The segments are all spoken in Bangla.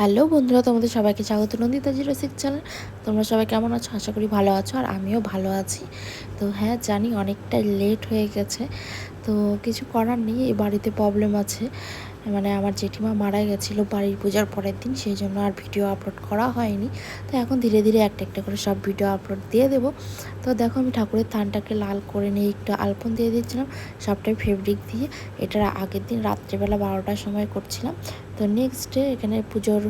হ্যালো বন্ধুরা, তোমাদের সবাইকে স্বাগত। Nandita zero six channel. তোমরা সবাই কেমন আছো? আশা করি ভালো আছো আর আমিও ভালো আছি। তো হ্যাঁ জানি অনেকটা লেট হয়ে গেছে। তো কিছু করার নেই, এই বাড়িতে প্রবলেম আছে। মানে আমার জেঠিমা মারা গেছিল বাড়ির পূজার পরের দিন, সেই জন্য আর ভিডিও আপলোড করা হয়নি। তো এখন ধীরে ধীরে একটা একটা করে সব ভিডিও আপলোড দিয়ে দেবো। তো দেখো আমি ঠাকুরের থানটাকে লাল করে নিয়ে একটু আলপন দিয়ে দিচ্ছিলাম সবটাই ফেব্রিক দিয়ে। এটার আগের দিন রাত্রেবেলা বারোটার সময় করছিলাম। তো নেক্সট ডে এখানে পুজোর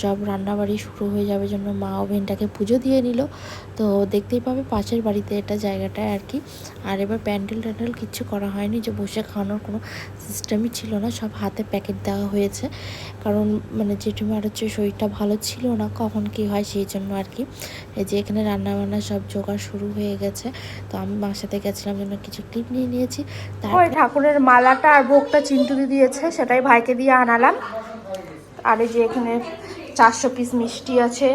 সব রান্নাবাড়ি শুরু হয়ে যাবে জন্য মা ওভেনটাকে পুজো দিয়ে নিল। তো দেখতেই পাবে পাশের বাড়িতে এটা জায়গাটায় আর কি। আর এবার প্যান্ডেল ট্যান্ডেল কিচ্ছু করা হয়নি, যে বসে খাওয়ানোর কোনো সিস্টেমই ছিল না, সব হাতে প্যাকেট দেওয়া হয়েছে। কারণ মানে জেঠুমার হচ্ছে শরীরটা ভালো ছিল না, কখন কি হয় সেই জন্য আর কি। এই যে এখানে রান্নাবান্না সব জোগাড় শুরু হয়ে গেছে। তো আমি মার সাথে গেছিলাম জন্য কিছু ক্লিপ নিয়ে নিয়েছি। তারপর ঠাকুরের মালাটা আর ভোগটা চিন্টুদি দিয়েছে, সেটাই ভাইকে দিয়ে আনালাম। আর এই যে এখানে চারশো পিস মিষ্টি আছে।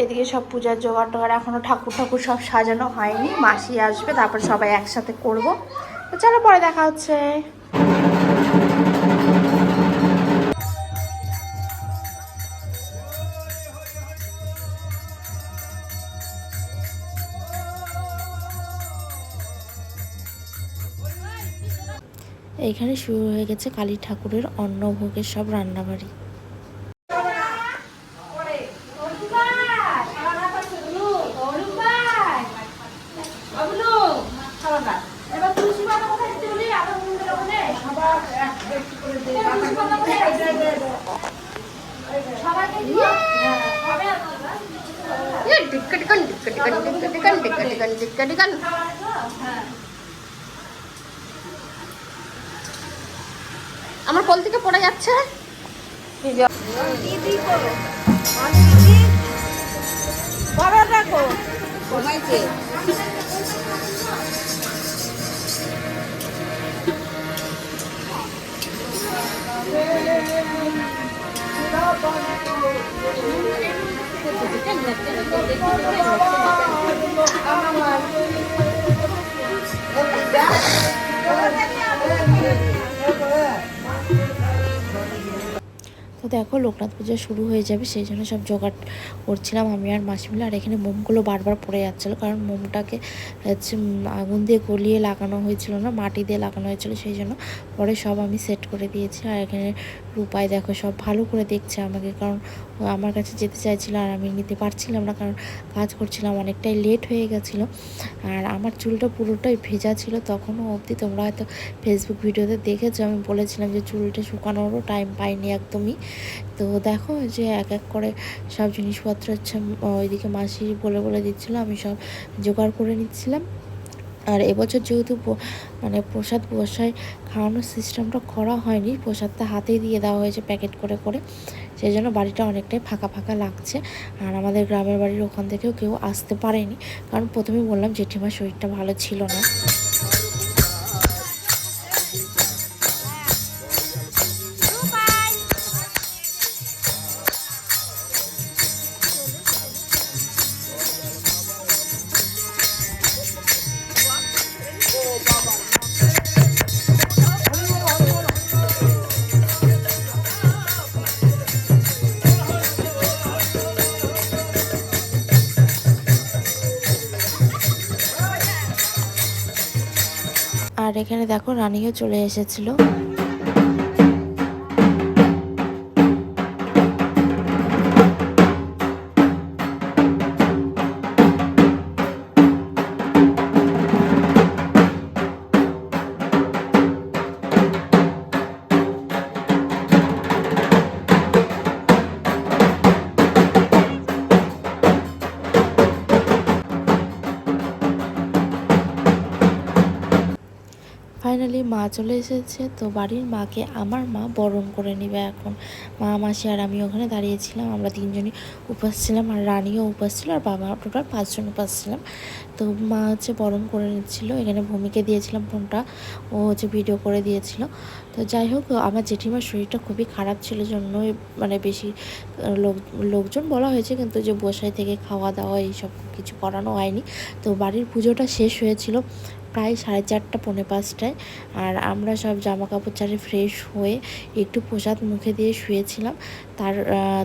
এদিকে সব পূজার জোগাড় টোগাড় এখনও ঠাকুর ঠাকুর সব সাজানো হয়নি। মাসি আসবে, তারপর সবাই একসাথে করব। তো চলো পরে দেখা হচ্ছে। এইখানে শুরু হয়ে গেছে কালী ঠাকুরের অন্নভোগের সব রান্নাবাড়ি। আমার কল থেকে পড়ে যাচ্ছে। তো দেখো লোকনাথ পূজা শুরু হয়ে যাবে, সেই জন্য সব জোগাড় করছিলাম আমি আর মাসি মিলে। আর এখানে মোমগুলো বারবার পড়ে যাচ্ছিল, কারণ মোমটাকে হচ্ছে আগুন দিয়ে গলিয়ে লাগানো হয়েছিল না, মাটি দিয়ে লাগানো হয়েছিল, সেই জন্য পরে সব আমি সেট করে দিয়েছি। আর এখানে রূপায় দেখো, সব ভালো করে দেখছে আমাকে। কারণ আমার কাছে যেতে চাইছিল আর আমি নিতে পারছিলাম না, কারণ কাজ করছিলাম, অনেকটাই লেট হয়ে গেছিল। আর আমার চুলটা পুরোটাই ভেজা ছিল, তখনও অবধি তোমরা হয়তো ফেসবুক ভিডিওতে দেখেছ, আমি বলেছিলাম যে চুলটা শুকানোরও টাইম পাইনি একদমই। তো দেখো যে এক এক করে সব জিনিসপত্র হচ্ছে ওইদিকে মাসি বলে বলে দিচ্ছিল, আমি সব জোগাড় করে নিচ্ছিলাম। আর এবছর যেহেতু মানে প্রসাদ বসায় খাওয়ানোর সিস্টেমটা করা হয়নি, প্রসাদটা হাতেই দিয়ে দেওয়া হয়েছে প্যাকেট করে করে। সেই জন্য বাড়িটা অনেকটাই ফাঁকা ফাঁকা লাগছে। আর আমাদের গ্রামের বাড়ির ওখান থেকেও কেউ আসতে পারেনি। কারণ প্রথমেই বললাম জেঠিমার শরীরটা ভালো ছিল না। এখানে দেখো রানিও চলে এসেছিল। ফাইনালি মা চলে এসেছে, তো বাড়ির মাকে আমার মা বরণ করে নেবে এখন। মা, মাসি আর আমি ওখানে দাঁড়িয়েছিলাম, আমরা তিনজনই উপাস ছিলাম আর রানীও উপাস ছিল আর বাবা টোটাল পাঁচজন উপাস ছিলাম। তো মা হচ্ছে বরণ করে নিচ্ছিল, এখানে ভূমিকে দিয়েছিলাম ফোনটা, ও হচ্ছে ভিডিও করে দিয়েছিল। তো যাই হোক, আমার জেঠিমার শরীরটা খুবই খারাপ ছিল জন্যই মানে বেশি লোক, লোকজন বলা হয়েছে কিন্তু যে বসাই থেকে খাওয়া দাওয়া এইসব কিছু করানো হয়নি। তো বাড়ির পুজোটা শেষ হয়েছিল প্রায় সাড়ে চারটা, পৌনে পাঁচটায়। আর আমরা সব জামা কাপড় চারে ফ্রেশ হয়ে একটু প্রসাদ মুখে দিয়ে শুয়েছিলাম। তার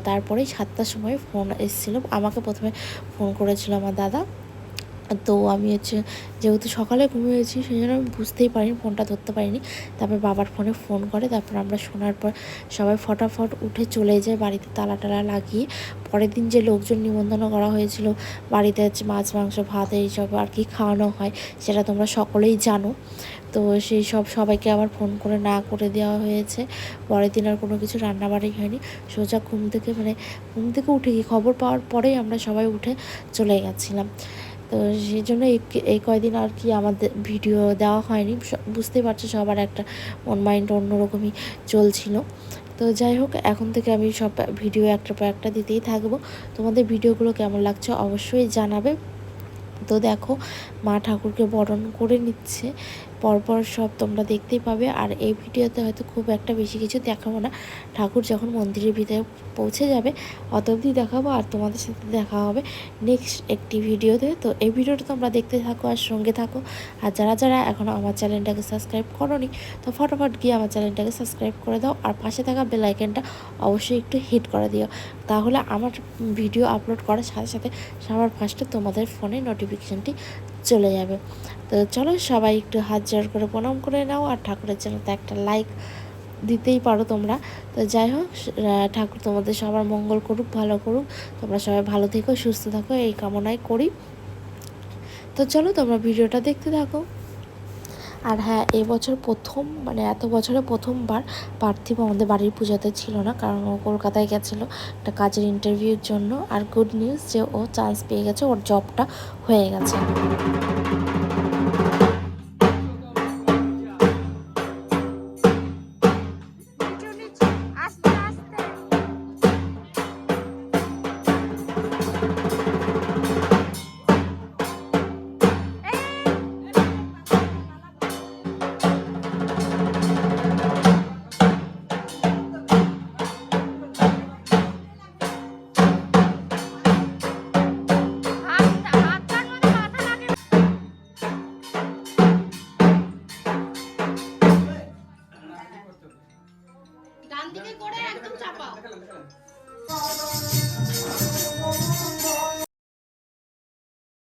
তারপরেই সাতটার সময় ফোন এসেছিল। আমাকে প্রথমে ফোন করেছিল আমার দাদা। তো আমি হচ্ছে যেহেতু সকালে ঘুমিয়েছি সেই জন্য আমি বুঝতেই পারিনি, ফোনটা ধরতে পারিনি। তারপর বাবার ফোনে ফোন করে, তারপর আমরা শোনার পর সবাই ফটাফট উঠে চলে যায় বাড়িতে তালা টালা লাগিয়ে। পরের দিন যে লোকজন নিমন্ত্রণ করা হয়েছিল, বাড়িতে হচ্ছে মাছ, মাংস, ভাত এইসব আর কি খাওয়ানো হয়, সেটা তোমরা সকলেই জানো। তো সেই সব সবাইকে আবার ফোন করে না করে দেওয়া হয়েছে। পরের দিন আর কোনো কিছু রান্নাবাড়ি হয়নি। সোজা ঘুম থেকে মানে ঘুম থেকে উঠে গিয়ে খবর পাওয়ার পরেই আমরা সবাই উঠে চলে গেছিলাম। তো সেই জন্য এই কয়দিন আর কি আমাদের ভিডিও দেওয়া হয়নি। বুঝতে পারছ সবার একটা মন মাইন্ড অন্যরকমই চলছিল। তো যাই হোক, এখন থেকে আমি সব ভিডিও একটা পর একটা দিতেই থাকব। তোমাদের ভিডিওগুলো কেমন লাগছে অবশ্যই জানাবে। তো দেখো, মা ঠাকুরকে বরণ করে নিচ্ছে। পরপর সব তোমরা দেখতেই পাবে। আর এই ভিডিওতে হয়তো খুব একটা বেশি কিছু দেখাবো না। ঠাকুর যখন মন্দিরের ভিতরে পৌঁছে যাবে, অত অবধি দেখাবো আর তোমাদের সাথে দেখা হবে নেক্সট একটি ভিডিওতে। তো এই ভিডিওটা তোমরা দেখতে থাকো আর সঙ্গে থাকো। আর যারা যারা এখনও আমার চ্যানেলটাকে সাবস্ক্রাইব করোনি, তো ফটাফট গিয়ে আমার চ্যানেলটাকে সাবস্ক্রাইব করে দাও। আর পাশে থাকা বেল আইকনটা অবশ্যই একটু হিট করে দিও। তাহলে আমার ভিডিও আপলোড করার সাথে সাথে সবার ফার্স্টে তোমাদের ফোনে নোটিফিকেশানটি চলে যাবে। তো চলো সবাই একটু হাত জোর করে প্রণাম করে নাও আর ঠাকুরের জন্য তো একটা লাইক দিতেই পারো তোমরা। তো যাই হোক ঠাকুর তোমাদের সবার মঙ্গল করুক, ভালো করুক। তোমরা সবাই ভালো থেকো, সুস্থ থাকো, এই কামনাই করি। তো চলো তোমরা ভিডিওটা দেখতে থাকো। আর হ্যাঁ এবছর প্রথম মানে এত বছরে প্রথমবার পার্থিব আমাদের বাড়ির পুজোতে ছিল না, কারণ ও কলকাতায় গেছিল একটা কাজের ইন্টারভিউর জন্য। আর গুড নিউজ যে ও চান্স পেয়ে গেছে, ওর জবটা হয়ে গেছে।